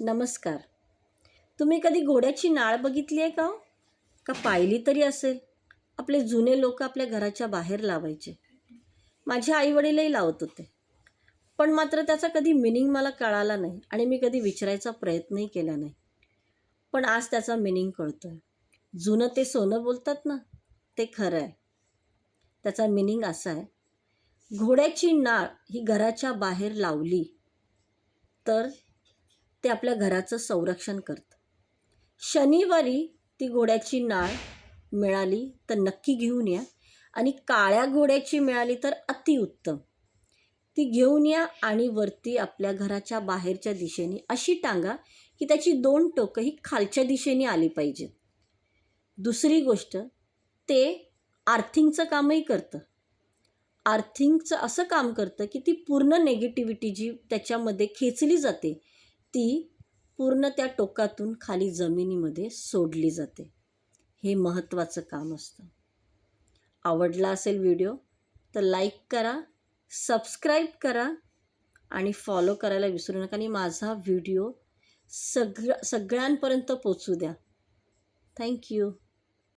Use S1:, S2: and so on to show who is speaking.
S1: नमस्कार. तुम्ही कधी घोड्याची नाळ बघितली आहे का हो? का पाहिली तरी असेल? आपले जुने लोक आपल्या घराच्या बाहेर लावायचे. माझे आईवडीलही लावत होते. पण मात्र त्याचा कधी मिनिंग मला कळाला नाही आणि मी कधी विचारायचा प्रयत्नही केला नाही. पण आज त्याचा मिनिंग कळतो आहे जुनं ते सोनं बोलतात ना ते खरं आहे. त्याचा मिनिंग असा आहे. घोड्याची नाळ ही घराच्या बाहेर लावली तर ते आपल्या घराचं संरक्षण करतं. शनिवारी ती घोड्याची नाळ मिळाली तर नक्की घेऊन या. आणि काळ्या घोड्याची मिळाली तर अतिउत्तम. ती घेऊन या आणि वरती आपल्या घराच्या बाहेरच्या दिशेने अशी टांगा की त्याची दोन टोकं ही खालच्या दिशेने आली पाहिजेत. दुसरी गोष्ट ते आर्थिंगचं कामही करतं. आर्थिंगचं असं काम करतं की ती पूर्ण नेगेटिव्हिटी जी त्याच्यामध्ये खेचली जाते ती पूर्ण त्या टोकातून खाली जमिनीमध्ये सोडली जाते. हे महत्त्वाचं काम असतं. आवडला असेल व्हिडिओ तर लाईक करा सबस्क्राईब करा आणि फॉलो करायला विसरू नका आणि माझा व्हिडिओ सगळं सगळ्यांपर्यंत पोचू द्या. थँक्यू